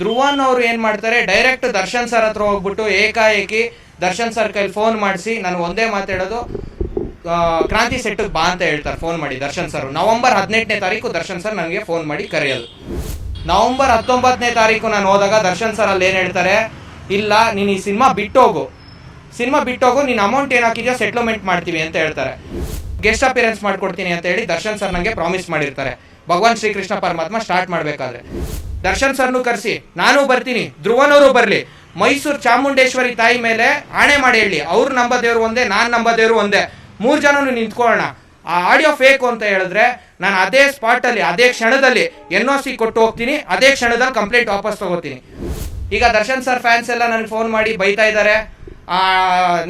ಧ್ರುವನ್ ಅವ್ರು ಏನ್ ಮಾಡ್ತಾರೆ? ಡೈರೆಕ್ಟ್ ದರ್ಶನ್ ಸರ್ ಹತ್ರ ಹೋಗ್ಬಿಟ್ಟು ಏಕಾಏಕಿ ದರ್ಶನ್ ಸರ್ ಕೈಲಿ ಫೋನ್ ಮಾಡಿಸಿ, ನಾನು ಒಂದೇ ಮಾತಾಡೋದು ಕ್ರಾಂತಿ ಸೆಟ್ ಬಾ ಅಂತ ಹೇಳ್ತಾರೆ ಫೋನ್ ಮಾಡಿ ದರ್ಶನ್ ಸರ್ ನವೆಂಬರ್ ಹದಿನೆಂಟನೇ ತಾರೀಕು ದರ್ಶನ್ ಸರ್ ನನಗೆ ಫೋನ್ ಮಾಡಿ ಕರೆಯೋದು. ನವೆಂಬರ್ ಹತ್ತೊಂಬತ್ತನೇ ತಾರೀಕು ನಾನು ಹೋದಾಗ ದರ್ಶನ್ ಸರ್ ಅಲ್ಲಿ ಏನು ಹೇಳ್ತಾರೆ? ಇಲ್ಲ, ನೀನು ಈ ಸಿನಿಮಾ ಬಿಟ್ಟೋಗು. ಸಿನಿಮಾ ಬಿಟ್ಟೋಗು, ನೀನು ಅಮೌಂಟ್ ಏನು ಹಾಕಿದ್ಯೋ ಸೆಟ್ಲ್ಮೆಂಟ್ ಮಾಡ್ತೀವಿ ಅಂತ ಹೇಳ್ತಾರೆ. ಗೆಸ್ಟ್ ಅಪಿಯರೆನ್ಸ್ ಮಾಡ್ಕೊಡ್ತೀನಿ ಅಂತ ಹೇಳಿ ದರ್ಶನ್ ಸರ್ ನನಗೆ ಪ್ರಾಮಿಸ್ ಮಾಡಿರ್ತಾರೆ. ಭಗವಾನ್ ಶ್ರೀಕೃಷ್ಣ ಪರಮಾತ್ಮ ಸ್ಟಾರ್ಟ್ ಮಾಡಬೇಕಾದ್ರೆ. ದರ್ಶನ್ ಸರ್ನು ಕರೆಸಿ. ನಾನು ಬರ್ತೀನಿ. ಧ್ರುವನವರು ಬರಲಿ. ಮೈಸೂರು ಚಾಮುಂಡೇಶ್ವರಿ ತಾಯಿ ಮೇಲೆ ಆಣೆ ಮಾಡಿ ಹೇಳಿ. ಅವ್ರು ನಂಬದೇವ್ರು ಒಂದೇ, ನಾನು ನಂಬದೇವ್ರು ಒಂದೇ. ಮೂರು ಜನನು ನಿಂತ್ಕೊಳ್ಳೋಣ. ಆ ಆಡಿಯೋ ಫೇಕು ಅಂತ ಹೇಳಿದ್ರೆ ನಾನು ಅದೇ ಸ್ಪಾಟಲ್ಲಿ, ಅದೇ ಕ್ಷಣದಲ್ಲಿ ಎನ್ ಒ ಸಿ ಕೊಟ್ಟು ಹೋಗ್ತೀನಿ. ಅದೇ ಕ್ಷಣದಲ್ಲಿ ಕಂಪ್ಲೇಂಟ್ ವಾಪಸ್ ತಗೋತೀನಿ. ಈಗ ದರ್ಶನ್ ಸರ್ ಫ್ಯಾನ್ಸ್ ಎಲ್ಲ ನನಗೆ ಫೋನ್ ಮಾಡಿ ಬೈತಾ ಇದ್ದಾರೆ.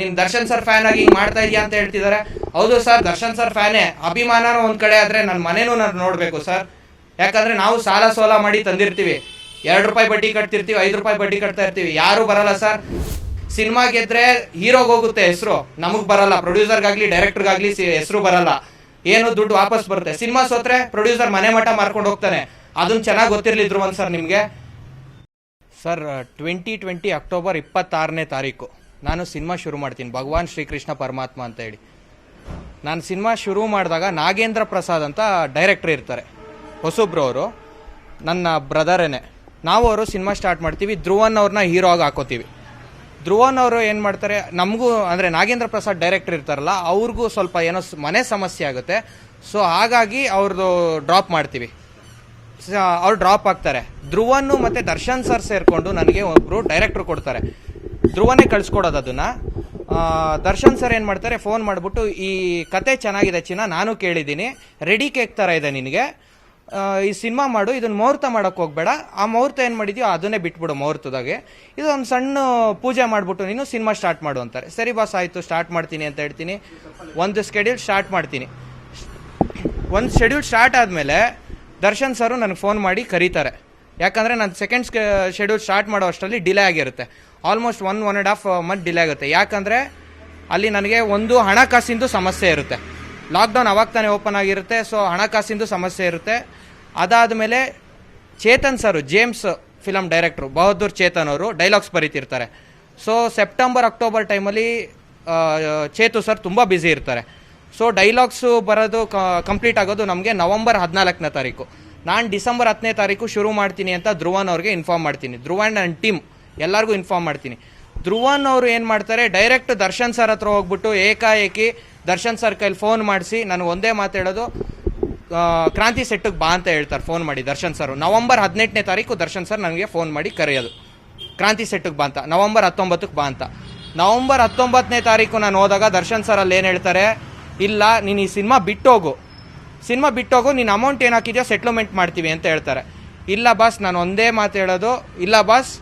ನಿಮ್ಮ ದರ್ಶನ್ ಸರ್ ಫ್ಯಾನ್ ಆಗಿ ಹಿಂಗ್ ಮಾಡ್ತಾ ಇದೀಯಾ ಅಂತ ಹೇಳ್ತಿದ್ದಾರೆ. ಹೌದು ಸರ್, ದರ್ಶನ್ ಸರ್ ಫ್ಯಾನೇ. ಅಭಿಮಾನನೂ ಒಂದ್ ಕಡೆ ಆದ್ರೆ ನನ್ನ ಮನೇನೂ ನಾನು ನೋಡಬೇಕು ಸರ್. ಯಾಕಂದ್ರೆ ನಾವು ಸಾಲ ಸೋಲ ಮಾಡಿ ತಂದಿರ್ತೀವಿ. ಎರಡು ರೂಪಾಯಿ ಬಡ್ಡಿ ಕಟ್ತಿರ್ತೀವಿ, ಐದು ರೂಪಾಯಿ ಬಡ್ಡಿ ಕಟ್ತಾ ಇರ್ತೀವಿ. ಯಾರು ಬರಲ್ಲ ಸರ್. ಸಿನಿಮಾ ಗೆದ್ರೆ ಹೀರೋಗ್ ಹೋಗುತ್ತೆ ಹೆಸರು. ನಮಗ್ ಬರಲ್ಲ. ಪ್ರೊಡ್ಯೂಸರ್ಗಾಗ್ಲಿ, ಡೈರೆಕ್ಟರ್ಗಾಗ್ಲಿ ಹೆಸರು ಬರಲ್ಲ. ಏನು ದುಡ್ಡು ವಾಪಸ್ ಬರುತ್ತೆ. ಸಿನಿಮಾ ಸೋತ್ರೆ ಪ್ರೊಡ್ಯೂಸರ್ ಮನೆ ಮಠ ಮಾರ್ಕೊಂಡು ಹೋಗ್ತಾನೆ. ಅದನ್ನ ಚೆನ್ನಾಗಿ ಗೊತ್ತಿರ್ಲಿದ್ರು ಒಂದು ಸರ್ ನಿಮಗೆ. ಸರ್, ಟ್ವೆಂಟಿ ಟ್ವೆಂಟಿ ಅಕ್ಟೋಬರ್ ಇಪ್ಪತ್ತಾರನೇ ತಾರೀಕು. ನಾನು ಸಿನಿಮಾ ಶುರು ಮಾಡ್ತೀನಿ. ಭಗವಾನ್ ಶ್ರೀಕೃಷ್ಣ ಪರಮಾತ್ಮ ಅಂತ ಹೇಳಿ. ನಾನು ಸಿನಿಮಾ ಶುರು ಮಾಡಿದಾಗ ನಾಗೇಂದ್ರ ಪ್ರಸಾದ್ ಅಂತ ಡೈರೆಕ್ಟರ್ ಇರ್ತಾರೆ. ಹೊಸಬ್ರು ಅವರು ನನ್ನ ಬ್ರದರೇನೆ, ನಾವು ಅವರು ಸಿನಿಮಾ ಸ್ಟಾರ್ಟ್ ಮಾಡ್ತೀವಿ, ಧ್ರುವನ್ ಅವ್ರನ್ನ ಹೀರೋ ಆಗಿ ಹಾಕೋತೀವಿ. ಧ್ರುವನ್ ಅವರು ಏನು ಮಾಡ್ತಾರೆ, ನಮಗೂ, ಅಂದರೆ ನಾಗೇಂದ್ರ ಪ್ರಸಾದ್ ಡೈರೆಕ್ಟರ್ ಇರ್ತಾರಲ್ಲ, ಅವ್ರಿಗೂ ಸ್ವಲ್ಪ ಏನೋ ಮನೆ ಸಮಸ್ಯೆ ಆಗುತ್ತೆ. ಸೊ ಹಾಗಾಗಿ ಅವ್ರದ್ದು ಡ್ರಾಪ್ ಮಾಡ್ತೀವಿ. ಅವ್ರು ಡ್ರಾಪ್ ಆಗ್ತಾರೆ ಧ್ರುವನ್ನು ಮತ್ತು ದರ್ಶನ್ ಸರ್ ಸೇರಿಕೊಂಡು ನನಗೆ ಒಬ್ಬರು ಡೈರೆಕ್ಟ್ರು ಕೊಡ್ತಾರೆ. ಧ್ರುವನೇ ಕಳಿಸ್ಕೊಡೋದು ಅದನ್ನು. ದರ್ಶನ್ ಸರ್ ಏನು ಮಾಡ್ತಾರೆ ಫೋನ್ ಮಾಡಿಬಿಟ್ಟು, ಈ ಕತೆ ಚೆನ್ನಾಗಿದೆ ಚಿನ್ನ, ನಾನು ಕೇಳಿದ್ದೀನಿ. ರೆಡಿ ಕೇಕ್ ಥರ ಇದೆ ನಿನಗೆ. ಈ ಸಿನಿಮಾ ಮಾಡು ಇದನ್ನ ಮುಹೂರ್ತ ಮಾಡಕ್ ಹೋಗ್ಬೇಡ. ಆ ಮುಹೂರ್ತ ಏನು ಮಾಡಿದ್ಯೋ ಅದನ್ನೇ ಬಿಟ್ಬಿಡು ಮುಹೂರ್ತದಾಗೆ. ಇದು ಒಂದು ಸಣ್ಣ ಪೂಜೆ ಮಾಡಿಬಿಟ್ಟು ನೀನು ಸಿನಿಮಾ ಸ್ಟಾರ್ಟ್ ಮಾಡು ಅಂತಾರೆ. ಸರಿ ಬಾಸ್, ಆಯಿತು, ಸ್ಟಾರ್ಟ್ ಮಾಡ್ತೀನಿ ಅಂತ ಹೇಳ್ತೀನಿ. ಒಂದು ಸ್ಕೆಡ್ಯೂಲ್ ಸ್ಟಾರ್ಟ್ ಮಾಡ್ತೀನಿ. ಒಂದು ಶೆಡ್ಯೂಲ್ ಸ್ಟಾರ್ಟ್ ಆದಮೇಲೆ ದರ್ಶನ್ ಸರು ನನಗೆ ಫೋನ್ ಮಾಡಿ ಕರೀತಾರೆ. ಯಾಕಂದರೆ ನಾನು ಸೆಕೆಂಡ್ ಶೆಡ್ಯೂಲ್ ಸ್ಟಾರ್ಟ್ ಮಾಡೋ ಅಷ್ಟರಲ್ಲಿ ಡಿಲೇ ಆಗಿರುತ್ತೆ. Almost one one and half month delay ಆಗುತ್ತೆ. ಯಾಕಂದರೆ ಅಲ್ಲಿ ನನಗೆ ಒಂದು ಹಣಕಾಸಿಂದು ಸಮಸ್ಯೆ ಇರುತ್ತೆ. ಲಾಕ್ಡೌನ್ ಅವಾಗ ತಾನೇ ಓಪನ್ ಆಗಿರುತ್ತೆ ಸೊ ಹಣಕಾಸಿಂದು ಸಮಸ್ಯೆ ಇರುತ್ತೆ. ಅದಾದ ಮೇಲೆ Chetan sir James film director Bahaddur Chetan ಅವರು ಡೈಲಾಗ್ಸ್ ಬರೀತಿರ್ತಾರೆ. ಸೊ ಸೆಪ್ಟೆಂಬರ್ ಅಕ್ಟೋಬರ್ ಟೈಮಲ್ಲಿ ಚೇತು ಸರ್ ತುಂಬ ಬ್ಯುಸಿ ಇರ್ತಾರೆ. ಸೊ ಡೈಲಾಗ್ಸು ಬರೋದು ಕಂಪ್ಲೀಟ್ ಆಗೋದು ನಮಗೆ ನವಂಬರ್ ಹದಿನಾಲ್ಕನೇ ತಾರೀಕು. ನಾನು ಡಿಸೆಂಬರ್ ಹತ್ತನೇ ತಾರೀಕು ಶುರು ಮಾಡ್ತೀನಿ ಅಂತ ಧ್ರುವನ್ ಅವ್ರಿಗೆ ಇನ್ಫಾರ್ಮ್ ಮಾಡ್ತೀನಿ. ಧ್ರುವನ್ ಆ್ಯಂಡ್ ಟೀಮ್ ಎಲ್ಲರಿಗೂ ಇನ್ಫಾರ್ಮ್ ಮಾಡ್ತೀನಿ. ಧ್ರುವನ್ ಅವರು ಏನು ಮಾಡ್ತಾರೆ? ಡೈರೆಕ್ಟ್ ದರ್ಶನ್ ಸರ್ ಹತ್ರ ಹೋಗ್ಬಿಟ್ಟು ಏಕಾಏಕಿ ದರ್ಶನ್ ಸರ್ ಕೈಲಿ ಫೋನ್ ಮಾಡಿಸಿ, ನನಗೆ ಒಂದೇ ಮಾತಾಡೋದು ಕ್ರಾಂತಿ ಸೆಟ್ಟಿಗೆ ಬಾ ಅಂತ ಹೇಳ್ತಾರೆ ಫೋನ್ ಮಾಡಿ ದರ್ಶನ್ ಸರ್ ನವಂಬರ್ ಹದಿನೆಂಟನೇ ತಾರೀಕು ದರ್ಶನ್ ಸರ್ ನನಗೆ ಫೋನ್ ಮಾಡಿ ಕರೆಯೋದು. ಕ್ರಾಂತಿ ಸೆಟ್ಟಿಗೆ ಬಾ ಅಂತ. ನವಂಬರ್ ಹತ್ತೊಂಬತ್ತಕ್ಕೆ ಬಾ ಅಂತ. ನವಂಬರ್ ಹತ್ತೊಂಬತ್ತನೇ ತಾರೀಕು ನಾನು ಹೋದಾಗ ದರ್ಶನ್ ಸರ್ ಅಲ್ಲಿ ಏನು ಹೇಳ್ತಾರೆ? ಇಲ್ಲ, ನೀನು ಈ ಸಿನಿಮಾ ಬಿಟ್ಟೋಗು. ಸಿನಿಮಾ ಬಿಟ್ಟೋಗು, ನೀನು ಅಮೌಂಟ್ ಏನು ಹಾಕಿದ್ಯೋ ಸೆಟ್ಲ್ಮೆಂಟ್ ಮಾಡ್ತೀವಿ ಅಂತ ಹೇಳ್ತಾರೆ. ಇಲ್ಲ ಬಾಸ್, ನಾನು ಒಂದೇ ಮಾತು ಹೇಳೋದು. ಇಲ್ಲ ಬಾಸ್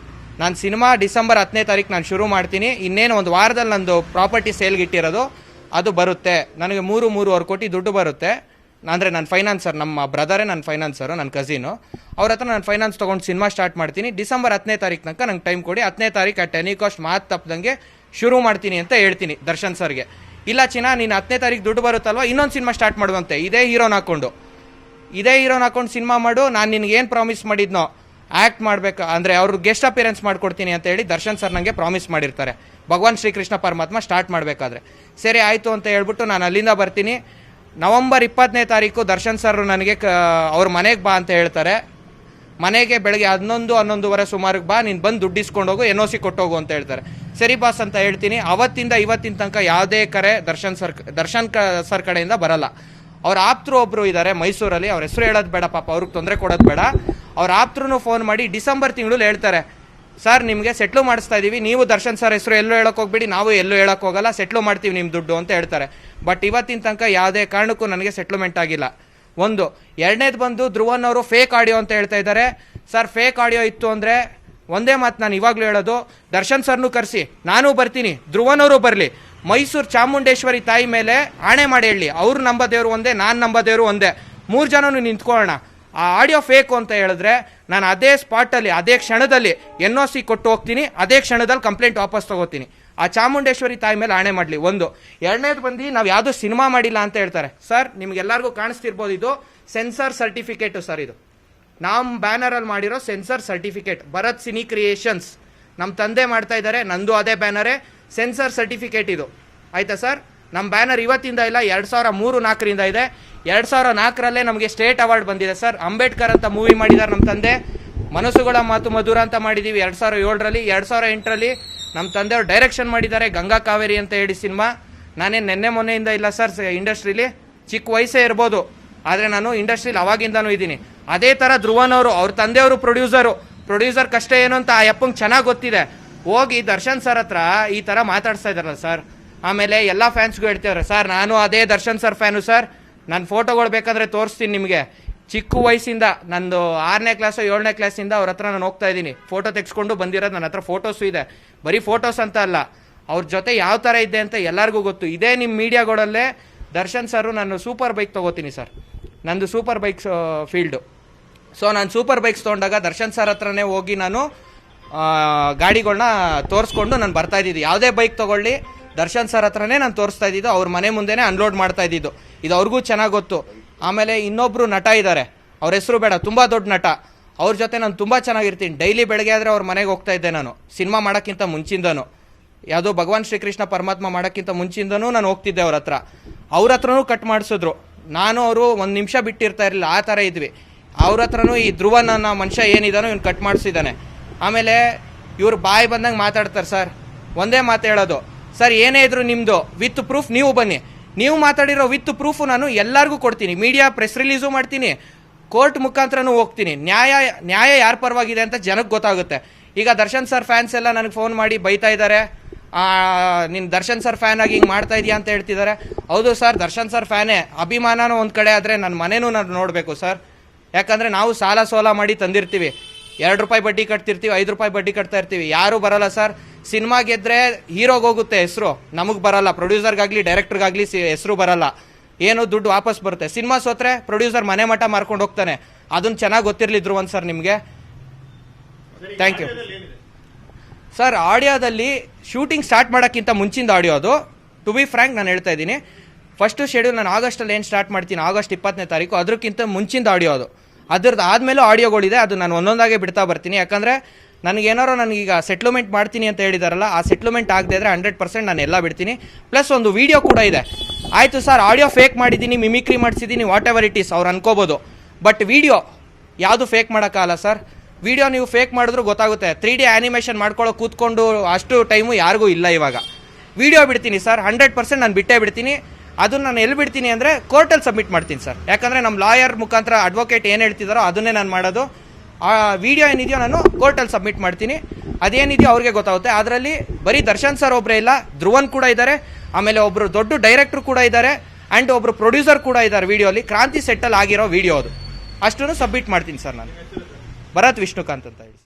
ನಾನು ಸಿನಿಮಾ ಡಿಸೆಂಬರ್ ಹತ್ತನೇ ತಾರೀಕು ನಾನು ಶುರು ಮಾಡ್ತೀನಿ. ಇನ್ನೇನು ಒಂದು ವಾರದಲ್ಲಿ ನಂದು ಪ್ರಾಪರ್ಟಿ ಸೇಲ್ಗೆ ಇಟ್ಟಿರೋದು, ಅದು ಬರುತ್ತೆ. ನನಗೆ ಮೂರು, ಮೂರುವರೆ ಕೋಟಿ ದುಡ್ಡು ಬರುತ್ತೆ. ಅಂದರೆ ನನ್ನ ಫೈನಾನ್ಸರ್, ನಮ್ಮ ಬ್ರದರೇ ನನ್ನ ಫೈನಾನ್ಸರು ನನ್ನ ಕಸಿನು. ಅವ್ರ ಹತ್ರ ನಾನು ಫೈನಾನ್ಸ್ ತೊಗೊಂಡು ಸಿನಿಮಾ ಸ್ಟಾರ್ಟ್ ಮಾಡ್ತೀನಿ. ಡಿಸೆಂಬರ್ ಹತ್ತನೇ ತಾರೀಕು ತನಕ ನಂಗೆ ಟೈಮ್ ಕೊಡಿ. ಹತ್ತನೇ ತಾರೀಕು ಆ ಟೆನಿ ಕಾಸ್ಟ್ ಮಾತು ತಪ್ಪದಂಗೆ ಶುರು ಮಾಡ್ತೀನಿ ಅಂತ ಹೇಳ್ತೀನಿ ದರ್ಶನ್ ಸರ್ಗೆ. ಇಲ್ಲ ಚಿನ್ನ, ನೀನು ಹತ್ತನೇ ತಾರೀಕು ದುಡ್ಡು ಬರುತ್ತಲ್ವ? ಇನ್ನೊಂದು ಸಿನಿಮಾ ಸ್ಟಾರ್ಟ್ ಮಾಡುವಂತೆ. ಇದೇ ಹೀರೋನ ಹಾಕ್ಕೊಂಡು ಇದೇ ಹೀರೋನ ಹಾಕೊಂಡು ಸಿನಿಮಾ ಮಾಡು. ನಾನು ನಿನಗೆ ಏನು ಪ್ರಾಮಿಸ್ ಮಾಡಿದ್ನೋ? ಆ್ಯಕ್ಟ್ ಮಾಡಬೇಕು, ಅಂದರೆ ಅವ್ರು ಗೆಸ್ಟ್ ಅಪಿಯರೆನ್ಸ್ ಮಾಡಿಕೊಡ್ತೀನಿ ಅಂತ ಹೇಳಿ ದರ್ಶನ್ ಸರ್ ನನಗೆ ಪ್ರಾಮಿಸ್ ಮಾಡಿರ್ತಾರೆ. ಭಗವಾನ್ ಶ್ರೀಕೃಷ್ಣ ಪರಮಾತ್ಮ ಸ್ಟಾರ್ಟ್ ಮಾಡಬೇಕಾದ್ರೆ. ಸರಿ, ಆಯಿತು ಅಂತ ಹೇಳ್ಬಿಟ್ಟು ನಾನು ಅಲ್ಲಿಂದ ಬರ್ತೀನಿ. ನವಂಬರ್ ಇಪ್ಪತ್ತನೇ ತಾರೀಕು ದರ್ಶನ್ ಸರ್ ನನಗೆ ಕ, ಅವ್ರ ಮನೆಗೆ ಬಾ ಅಂತ ಹೇಳ್ತಾರೆ. ಮನೆಗೆ ಬೆಳಗ್ಗೆ ಹನ್ನೊಂದು, ಹನ್ನೊಂದುವರೆ ಸುಮಾರಿಗೆ ಬಾ, ನೀನು ಬಂದು ದುಡ್ಡು ಹೋಗು ಎನ್ ಒ ಸಿ ಕೊಟ್ಟೋಗು ಅಂತ ಹೇಳ್ತಾರೆ. ಸರಿ, ಬಾಸ್ ಅಂತ ಹೇಳ್ತೀನಿ. ಅವತ್ತಿಂದ ಇವತ್ತಿನ ತನಕ ಯಾವುದೇ ಕರೆ ದರ್ಶನ್ ಸರ್ ದರ್ಶನ್ ಕ ಸರ್ ಕಡೆಯಿಂದ ಬರಲ್ಲ. ಅವ್ರ ಆಪ್ತರು ಒಬ್ಬರು ಇದ್ದಾರೆ ಮೈಸೂರಲ್ಲಿ, ಅವ್ರ ಹೆಸರು ಹೇಳೋದು ಬೇಡ ಪಾಪ, ಅವ್ರಿಗೆ ತೊಂದರೆ ಕೊಡೋದು ಬೇಡ. ಅವ್ರ ಆಪ್ತರೂ ಫೋನ್ ಮಾಡಿ ಡಿಸೆಂಬರ್ ತಿಂಗಳು ಹೇಳ್ತಾರೆ, ಸರ್, ನಿಮಗೆ ಸೆಟ್ಲು ಮಾಡಿಸ್ತಾ ಇದ್ದೀವಿ ನೀವು ದರ್ಶನ್ ಸರ್ ಹೆಸರು ಎಲ್ಲೂ ಹೇಳಕ್ ಹೋಗ್ಬೇಡಿ, ನಾವು ಎಲ್ಲೂ ಹೇಳಕ್ ಹೋಗಲ್ಲ, ಸೆಟ್ಲು ಮಾಡ್ತೀವಿ ನಿಮ್ಮ ದುಡ್ಡು, ಅಂತ ಹೇಳ್ತಾರೆ. ಬಟ್ ಇವತ್ತಿನ ತನಕ ಯಾವುದೇ ಕಾರಣಕ್ಕೂ ನನಗೆ ಸೆಟ್ಲ್ಮೆಂಟ್ ಆಗಿಲ್ಲ. ಒಂದು, ಎರಡನೇದು ಬಂದು ಧ್ರುವನ್ ಅವರು ಫೇಕ್ ಆಡಿಯೋ ಅಂತ ಹೇಳ್ತಾ ಇದ್ದಾರೆ. ಸರ್ ಫೇಕ್ ಆಡಿಯೋ ಇತ್ತು ಅಂದರೆ ಒಂದೇ ಮಾತು ನಾನು ಇವಾಗಲೂ ಹೇಳೋದು, ದರ್ಶನ್ ಸರ್ನು ಕರೆಸಿ, ನಾನು ಬರ್ತೀನಿ, ಧ್ರುವನ್ ಅವರು ಬರಲಿ, ಮೈಸೂರು ಚಾಮುಂಡೇಶ್ವರಿ ತಾಯಿ ಮೇಲೆ ಆಣೆ ಮಾಡಿ ಹೇಳಿ, ಅವ್ರು ನಂಬದೇವರು ಒಂದೇ, ನಾನು ನಂಬದೇವರು ಒಂದೇ, ಮೂರು ಜನನು ನಿಂತ್ಕೊಳ್ಳೋಣ ಆ ಆಡಿಯೋ ಫೇಕು ಅಂತ ಹೇಳಿದ್ರೆ ನಾನು ಅದೇ ಸ್ಪಾಟಲ್ಲಿ ಅದೇ ಕ್ಷಣದಲ್ಲಿ ಎನ್ ಒ ಸಿ ಕೊಟ್ಟು ಹೋಗ್ತೀನಿ, ಅದೇ ಕ್ಷಣದಲ್ಲಿ ಕಂಪ್ಲೇಂಟ್ ವಾಪಸ್ ತಗೋತೀನಿ. ಆ ಚಾಮುಂಡೇಶ್ವರಿ ತಾಯಿ ಮೇಲೆ ಆಣೆ ಮಾಡಲಿ. ಒಂದು. ಎರಡನೇದು ಬಂದು ನಾವು ಯಾವುದೂ ಸಿನಿಮಾ ಮಾಡಿಲ್ಲ ಅಂತ ಹೇಳ್ತಾರೆ. ಸರ್ ನಿಮಗೆಲ್ಲರಿಗೂ ಕಾಣಿಸ್ತಿರ್ಬೋದು ಇದು ಸೆನ್ಸರ್ ಸರ್ಟಿಫಿಕೇಟು ಸರ್ ಇದು. ನಮ್ಮ ಬ್ಯಾನರಲ್ಲಿ ಮಾಡಿರೋ censor certificate Bharath cine creations ನಮ್ಮ ತಂದೆ ಮಾಡ್ತಾ ಇದ್ದಾರೆ, ನಂದು ಅದೇ ಬ್ಯಾನರೇ. ಸೆನ್ಸರ್ ಸರ್ಟಿಫಿಕೇಟ್ ಇದು. ಆಯಿತಾ ಸರ್ ನಮ್ಮ ಬ್ಯಾನರ್ ಇವತ್ತಿಂದ ಇಲ್ಲ, ಎರಡು ಸಾವಿರ ಮೂರು ನಾಲ್ಕರಿಂದ ಇದೆ. ಎರಡು ಸಾವಿರ ನಾಲ್ಕರಲ್ಲೇ ನಮಗೆ ಸ್ಟೇಟ್ ಅವಾರ್ಡ್ ಬಂದಿದೆ ಸರ್. ಅಂಬೇಡ್ಕರ್ ಅಂತ ಮೂವಿ ಮಾಡಿದ್ದಾರೆ ನಮ್ಮ ತಂದೆ. ಮನಸ್ಸುಗಳ ಮಾತು ಮಧುರ ಅಂತ ಮಾಡಿದ್ದೀವಿ ಎರಡು ಸಾವಿರ ಏಳರಲ್ಲಿ. ಎರಡು ಸಾವಿರ ಎಂಟರಲ್ಲಿ ನಮ್ಮ ತಂದೆಯವರು ಡೈರೆಕ್ಷನ್ ಮಾಡಿದ್ದಾರೆ ಗಂಗಾ ಕಾವೇರಿ ಅಂತ ಹೇಳಿ ಸಿನಿಮಾ. ನಾನೇನು ನಿನ್ನೆ ಮೊನ್ನೆಯಿಂದ ಇಲ್ಲ ಸರ್ ಇಂಡಸ್ಟ್ರೀಲಿ. ಚಿಕ್ಕ ವಯಸ್ಸೇ ಇರ್ಬೋದು. ಆದರೆ ನಾನು ಇಂಡಸ್ಟ್ರೀಲಿ ಅವಾಗಿಂದನೂ ಇದ್ದೀನಿ. ಅದೇ ಥರ ಧ್ರುವನವರು ಅವ್ರ ತಂದೆಯವರು ಪ್ರೊಡ್ಯೂಸರು. ಪ್ರೊಡ್ಯೂಸರ್ ಕಷ್ಟ ಏನು ಅಂತ ಆ ಅಪ್ಪಂಗೆ ಚೆನ್ನಾಗಿ ಗೊತ್ತಿದೆ. ಹೋಗಿ ದರ್ಶನ್ ಸರ್ ಹತ್ರ ಈ ಥರ ಮಾತಾಡ್ಸ್ತಾ ಇದ್ದಾರಲ್ಲ ಸರ್. ಆಮೇಲೆ ಎಲ್ಲ ಫ್ಯಾನ್ಸ್ಗೂ ಹೇಳ್ತಿದ್ದಾರೆ ಸರ್, ನಾನು ಅದೇ ದರ್ಶನ್ ಸರ್ ಫ್ಯಾನು ಸರ್. ನನ್ನ ಫೋಟೋಗಳು ಬೇಕಾದ್ರೆ ತೋರಿಸ್ತೀನಿ ನಿಮಗೆ. ಚಿಕ್ಕ ವಯಸ್ಸಿಂದ, ನಂದು ಆರನೇ ಕ್ಲಾಸು ಏಳನೇ ಕ್ಲಾಸಿಂದ ಅವ್ರ ಹತ್ರ ನಾನು ಹೋಗ್ತಾ ಇದ್ದೀನಿ. ಫೋಟೋ ತೆಗೆಸ್ಕೊಂಡು ಬಂದಿರೋದು ನನ್ನ ಹತ್ರ ಫೋಟೋಸು ಇದೆ. ಬರೀ ಫೋಟೋಸ್ ಅಂತ ಅಲ್ಲ. ಅವ್ರ ಜೊತೆ ಯಾವ ಥರ ಇದೆ ಅಂತ ಎಲ್ಲರಿಗೂ ಗೊತ್ತು. ಇದೇ ನಿಮ್ಮ ಮೀಡಿಯಾಗಳಲ್ಲೇ ದರ್ಶನ್ ಸರು ನಾನು ಸೂಪರ್ ಬೈಕ್ ತೊಗೋತೀನಿ ಸರ್. ನಂದು ಸೂಪರ್ ಬೈಕ್ಸ್ ಫೀಲ್ಡು ಸೊ ನಾನು ಸೂಪರ್ ಬೈಕ್ಸ್ ತೊಗೊಂಡಾಗ ದರ್ಶನ್ ಸರ್ ಹತ್ರನೇ ಹೋಗಿ ನಾನು ಗಾಡಿಗಳನ್ನ ತೋರಿಸ್ಕೊಂಡು ನಾನು ಬರ್ತಾ ಇದ್ದಿದ್ದು ಯಾವುದೇ ಬೈಕ್ ತೊಗೊಳ್ಳಿ. ದರ್ಶನ್ ಸರ್ ಹತ್ರನೇ ನಾನು ತೋರಿಸ್ತಾ ಇದ್ದಿದ್ದು, ಅವ್ರ ಮನೆ ಮುಂದೆನೇ ಅನ್ಲೋಡ್ ಮಾಡ್ತಾ ಇದ್ದಿದ್ದು. ಇದು ಅವ್ರಿಗೂ ಚೆನ್ನಾಗಿ ಗೊತ್ತು. ಆಮೇಲೆ ಇನ್ನೊಬ್ಬರು ನಟ ಇದ್ದಾರೆ ಅವ್ರ ಹೆಸರು ಬೇಡ, ತುಂಬ ದೊಡ್ಡ ನಟ. ಅವ್ರ ಜೊತೆ ನಾನು ತುಂಬ ಚೆನ್ನಾಗಿರ್ತೀನಿ. ಡೈಲಿ ಬೆಳಗ್ಗೆ ಆದರೆ ಅವ್ರ ಮನೆಗೆ ಹೋಗ್ತಾ ಇದ್ದೆ ನಾನು. ಸಿನಿಮಾ ಮಾಡೋಕ್ಕಿಂತ ಮುಂಚಿಂದನು. ಯಾವುದೋ ಭಗವಾನ್ ಶ್ರೀಕೃಷ್ಣ ಪರಮಾತ್ಮ ಮಾಡೋಕ್ಕಿಂತ ಮುಂಚಿಂದನೂ ನಾನು ಹೋಗ್ತಿದ್ದೆ ಅವ್ರ ಹತ್ರ. ಅವ್ರ ಹತ್ರನೂ ಕಟ್ ಮಾಡಿಸಿದ್ರು. ನಾನು ಅವರು ಒಂದು ನಿಮಿಷ ಬಿಟ್ಟಿರ್ತಾ ಇರಲಿಲ್ಲ, ಆ ಥರ ಇದ್ವಿ. ಅವ್ರ ಹತ್ರನೂ ಈ ಧ್ರುವ ನನ್ನ ಮನುಷ್ಯ ಏನಿದಾನೋ ಇವ್ನು ಕಟ್ ಮಾಡಿಸಿದ್ದಾನೆ. ಆಮೇಲೆ ಇವ್ರು ಬಾಯಿ ಬಂದಂಗೆ ಮಾತಾಡ್ತಾರೆ ಸರ್. ಒಂದೇ ಮಾತು ಹೇಳೋದು. ಸರ್ ಏನೇ ಇದ್ರು ನಿಮ್ಮದು ವಿತ್ ಪ್ರೂಫ್ ನೀವು ಬನ್ನಿ. ನೀವು ಮಾತಾಡಿರೋ ವಿತ್ ಪ್ರೂಫು ನಾನು ಎಲ್ಲರಿಗೂ ಕೊಡ್ತೀನಿ. ಮೀಡಿಯಾ ಪ್ರೆಸ್ ರಿಲೀಸು ಮಾಡ್ತೀನಿ. ಕೋರ್ಟ್ ಮುಖಾಂತರನೂ ಹೋಗ್ತೀನಿ. ನ್ಯಾಯ ನ್ಯಾಯ ಯಾರ ಪರವಾಗಿದೆ ಅಂತ ಜನಕ್ಕೆ ಗೊತ್ತಾಗುತ್ತೆ. ಈಗ ದರ್ಶನ್ ಸರ್ ಫ್ಯಾನ್ಸ್ ಎಲ್ಲ ನನಗೆ ಫೋನ್ ಮಾಡಿ ಬೈತಾ ಇದ್ದಾರೆ ನೀನು ದರ್ಶನ್ ಸರ್ ಫ್ಯಾನ್ ಆಗಿ ಹಿಂಗೆ ಮಾಡ್ತಾ ಇದೆಯಾ ಅಂತ ಹೇಳ್ತಿದ್ದಾರೆ ಹೌದು ಸರ್ ದರ್ಶನ್ ಸರ್ ಫ್ಯಾನೇ ಅಭಿಮಾನನೂ ಒಂದು ಕಡೆ ಆದರೆ ನನ್ನ ಮನೆನೂ ನಾನು ನೋಡಬೇಕು ಸರ್ ಯಾಕಂದರೆ ನಾವು ಸಾಲ ಸೋಲ ಮಾಡಿ ತಂದಿರ್ತೀವಿ. ಎರಡು ರೂಪಾಯಿ ಬಡ್ಡಿ ಕಟ್ತಿರ್ತೀವಿ, ಐದು ರೂಪಾಯಿ ಬಡ್ಡಿ ಕಟ್ತಾ ಇರ್ತೀವಿ. ಯಾರೂ ಬರಲ್ಲ ಸರ್. ಸಿನಿಮಾ ಗೆದ್ರೆ ಹೀರೋಗೆ ಹೋಗುತ್ತೆ ಹೆಸರು. ನಮಗೆ ಬರಲ್ಲ. ಪ್ರೊಡ್ಯೂಸರ್ಗಾಗಲಿ, ಡೈರೆಕ್ಟರ್ಗಾಗಲಿ ಸಿ ಹೆಸರು ಬರಲ್ಲ. ಏನು ದುಡ್ಡು ವಾಪಸ್ ಬರುತ್ತೆ. ಸಿನಿಮಾ ಸೋತ್ರೆ ಪ್ರೊಡ್ಯೂಸರ್ ಮನೆ ಮಠ ಮಾರ್ಕೊಂಡು ಹೋಗ್ತಾನೆ. ಅದನ್ನು ಚೆನ್ನಾಗಿ ಗೊತ್ತಿರಲಿದ್ರು ಒಂದು ಸರ್ ನಿಮಗೆ. ಥ್ಯಾಂಕ್ ಯು ಸರ್, ಆಡಿಯೋದಲ್ಲಿ ಶೂಟಿಂಗ್ ಸ್ಟಾರ್ಟ್ ಮಾಡೋಕ್ಕಿಂತ ಮುಂಚಿಂದ ಆಡಿಯೋ ಅದು. ಟು ಬಿ ಫ್ರ್ಯಾಂಕ್ ನಾನು ಹೇಳ್ತಾ ಇದ್ದೀನಿ. ಫಸ್ಟು ಶೆಡ್ಯೂಲ್ ನಾನು ಆಗಸ್ಟಲ್ಲಿ ಏನು ಸ್ಟಾರ್ಟ್ ಮಾಡ್ತೀನಿ? ಆಗಸ್ಟ್ ಇಪ್ಪತ್ತನೇ ತಾರೀಕು. ಅದಕ್ಕಿಂತ ಮುಂಚಿಂದ ಆಡಿಯೋ ಅದು. ಅದ್ರದ್ದು ಆದಮೇಲೂ ಆಡಿಯೋಗಳಿದೆ, ಅದು ನಾನು ಒಂದೊಂದಾಗೆ ಬಿಡ್ತಾ ಬರ್ತೀನಿ. ಯಾಕಂದರೆ ನನಗೇನಾರು ನನಗೀಗ ಸೆಟ್ಲ್ಮೆಂಟ್ ಮಾಡ್ತೀನಿ ಅಂತ ಹೇಳಿದಾರಲ್ಲ, ಆ ಸೆಟ್ಲ್ಮೆಂಟ್ ಆಗದೆ ಇದ್ರೆ ಹಂಡ್ರೆಡ್ ಪರ್ಸೆಂಟ್ ನಾನು ಎಲ್ಲ ಬಿಡ್ತೀನಿ. ಪ್ಲಸ್ ಒಂದು ವೀಡಿಯೋ ಕೂಡ ಇದೆ. ಆಯಿತು ಸರ್ ಆಡಿಯೋ ಫೇಕ್ ಮಾಡಿದ್ದೀನಿ ಮಿಮಿಕ್ರಿ ಮಾಡಿಸಿದ್ದೀನಿ ವಾಟ್ ಎವರ್ ಇಟ್ ಈಸ್ ಅವ್ರು ಅನ್ಕೋಬೋದು. ಬಟ್ ವೀಡಿಯೋ ಯಾವುದು ಫೇಕ್ ಮಾಡೋಕ್ಕಾಗಲ್ಲ ಸರ್ ವಿಡಿಯೋ ನೀವು ಫೇಕ್ ಮಾಡಿದ್ರು ಗೊತ್ತಾಗುತ್ತೆ. ತ್ರೀ ಡಿ ಆ್ಯನಿಮೇಷನ್ ಮಾಡ್ಕೊಳ್ಳೋ ಕೂತ್ಕೊಂಡು ಅಷ್ಟು ಟೈಮು ಯಾರಿಗೂ ಇಲ್ಲ ಇವಾಗ. ವಿಡಿಯೋ ಬಿಡ್ತೀನಿ ಸರ್ ಹಂಡ್ರೆಡ್ ಪರ್ಸೆಂಟ್ ನಾನು ಬಿಟ್ಟೇ ಬಿಡ್ತೀನಿ. ಅದನ್ನು ನಾನು ಎಲ್ಲಿ ಬಿಡ್ತೀನಿ ಅಂದರೆ ಕೋರ್ಟಲ್ಲಿ ಸಬ್ಮಿಟ್ ಮಾಡ್ತೀನಿ ಸರ್. ಯಾಕಂದರೆ ನಮ್ಮ ಲಾಯರ್ ಮುಖಾಂತರ ಅಡ್ವೊಕೇಟ್ ಏನು ಹೇಳ್ತಿದಾರೋ ಅದನ್ನೇ ನಾನು ಮಾಡೋದು. ಆ ವಿಡಿಯೋ ಏನಿದೆಯೋ ನಾನು ಕೋರ್ಟಲ್ಲಿ ಸಬ್ಮಿಟ್ ಮಾಡ್ತೀನಿ. ಅದೇನಿದೆಯೋ ಅವ್ರಿಗೆ ಗೊತ್ತಾಗುತ್ತೆ. ಅದರಲ್ಲಿ ಬರೀ ದರ್ಶನ್ ಸರ್ ಒಬ್ಬರೇ ಇಲ್ಲ, ಧ್ರುವನ್ ಕೂಡ ಇದ್ದಾರೆ ಆಮೇಲೆ ಒಬ್ಬರು ದೊಡ್ಡ ಡೈರೆಕ್ಟ್ರು ಕೂಡ ಇದ್ದಾರೆ ಆ್ಯಂಡ್ ಒಬ್ಬರು ಪ್ರೊಡ್ಯೂಸರ್ ಕೂಡ ಇದ್ದಾರೆ ವಿಡಿಯೋಲಿ. ಕ್ರಾಂತಿ ಸೆಟ್ಟಲ್ಲಿ ಆಗಿರೋ ವಿಡಿಯೋ ಅದು. ಅಷ್ಟನ್ನು ಸಬ್ಮಿಟ್ ಮಾಡ್ತೀನಿ ಸರ್ ನಾನು. ಭರತ್ ವಿಷ್ಣುಕಾಂತ್ ಅಂತ ಹೇಳಿ.